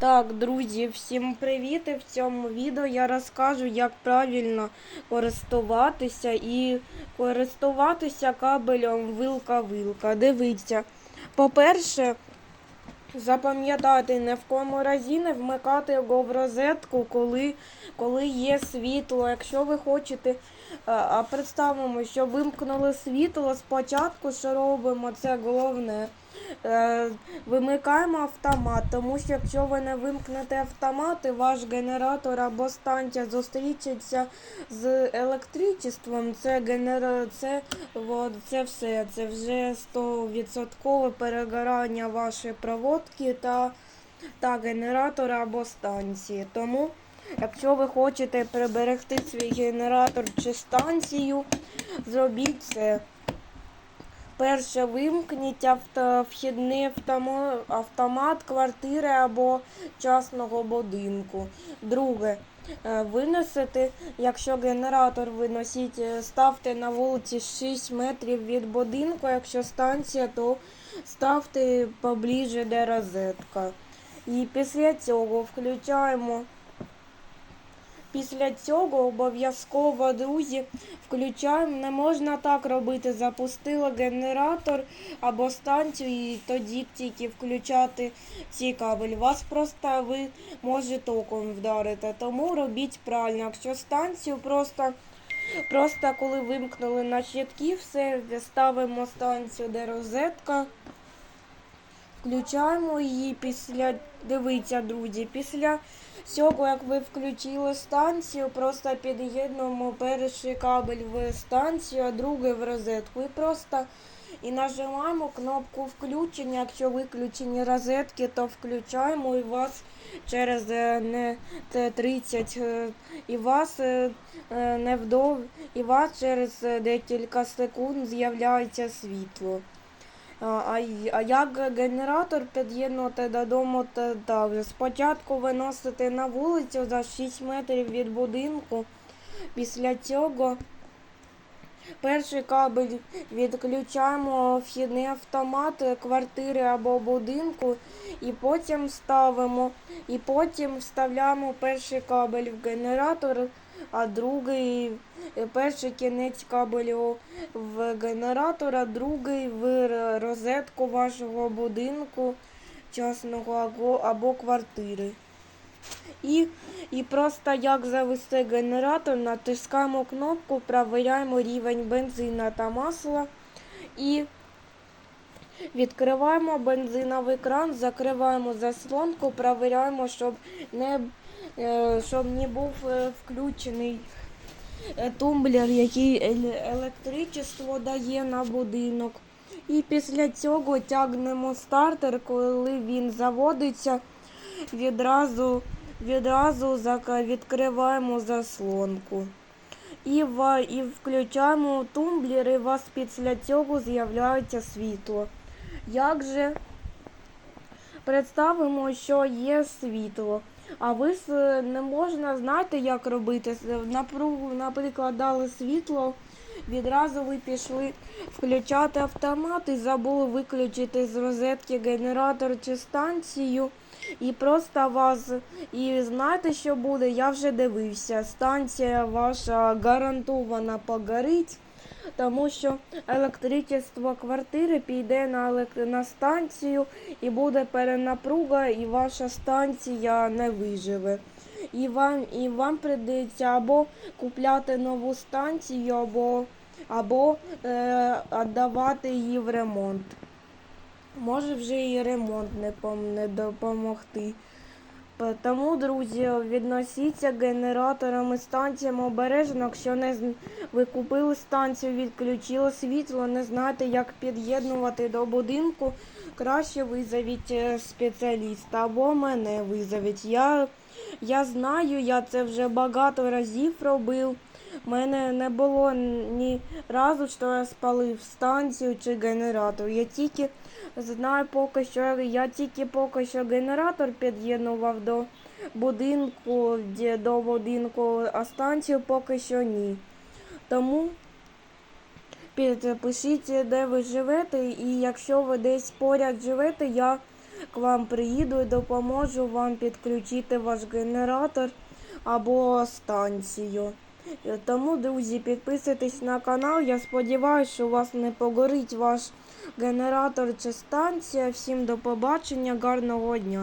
Так, друзі, всім привіт! І в цьому відео я розкажу, як правильно користуватися і користуватися кабелем вилка-вилка. Дивіться. По-перше, запам'ятати ні в кому разі не вмикати його в розетку, коли, коли є світло. Якщо ви хочете, а, представимо, що вимкнули світло, спочатку що робимо, це головне. Е, Вимикаємо автомат, тому що якщо ви не вимкнете автомат, і ваш генератор або станція зустрічеться з електричеством, це генера... це, от, це все. Це вже 100% перегорання вашої проводки та, та генератора або станції. Тому, якщо ви хочете приберегти свій генератор чи станцію, зробіть це. Перше вимкніть авто, вхідний автомат квартири або частного будинку. Друге. е, Виносити, якщо генератор виносіть, е, ставте на вулиці 6 метрів від будинку. Якщо станція, то ставте поближче де розетка. І після цього включаємо. Після цього обов'язково, друзі, включаємо. Не можна так робити. Запустила генератор або станцію і тоді тільки включати ці кабель. Вас просто ви може током вдарити. Тому робіть правильно. Якщо станцію просто. Просто коли вимкнули на щитки, все ставимо станцію, де розетка. Включаємо її після. Дивіться, друзі, після цього, як ви включили станцію, просто під'єднуємо перший кабель в станцію, а другий в розетку. І просто і нажимаємо кнопку включення. Якщо виключені розетки, то включаємо і вас через е, не 30 е, і вас е, невдов, і вас через декілька секунд з'являється світло. А, як генератор під'єднувати додому, так. Спочатку виносити на вулицю за 6 метрів від будинку. Після цього перший кабель відключаємо вхідний автомат квартири або будинку, і потім ставимо, і потім вставляємо перший кабель в генератор, а другий е, перший кінець кабелю в генератор, а другий в розетку вашого будинку, частного або, квартири. І, і просто як завести генератор, натискаємо кнопку, перевіряємо рівень бензина та масла і відкриваємо бензиновий кран, закриваємо заслонку, перевіряємо, щоб не, щоб не був е, включений е, тумблер, який ел- електричество дає на будинок. І після цього тягнемо стартер, коли він заводиться, відразу, відразу відкриваємо заслонку. І, і включаємо тумблер, і у вас після цього з'являється світло. Як же представимо, що є світло, а ви с- не можна знати, як робити. С- напру- Наприклад, дали світло, відразу ви пішли включати автомат і забули виключити з розетки генератор чи станцію. І просто вас. І знаєте, що буде? Я вже дивився. Станція ваша гарантована погорить, тому що електричество квартири піде на, на станцію і буде перенапруга, і ваша станція не виживе. І вам, і вам прийдеться або купляти нову станцію, або, або е, віддавати її в ремонт. Може вже і ремонт не, не допомогти. Тому, друзі, відносіться генераторами станціям обережно, якщо не ви купили станцію, відключили світло, не знаєте, як під'єднувати до будинку, краще визовіть е, спеціаліста або мене визовіть. Я, я знаю, я це вже багато разів робив. У мене не було ні разу, що я спалив станцію чи генератор. Я тільки знаю поки що, я тільки поки що генератор під'єднував до будинку, до будинку, а станцію поки що ні. Тому під- пишіть, де ви живете, і якщо ви десь поряд живете, я к вам приїду і допоможу вам підключити ваш генератор або станцію. Е, Тому, друзі, підписуйтесь на канал. Я сподіваюся, що у вас не погорить ваш генератор чи станція. Всім до побачення, гарного дня!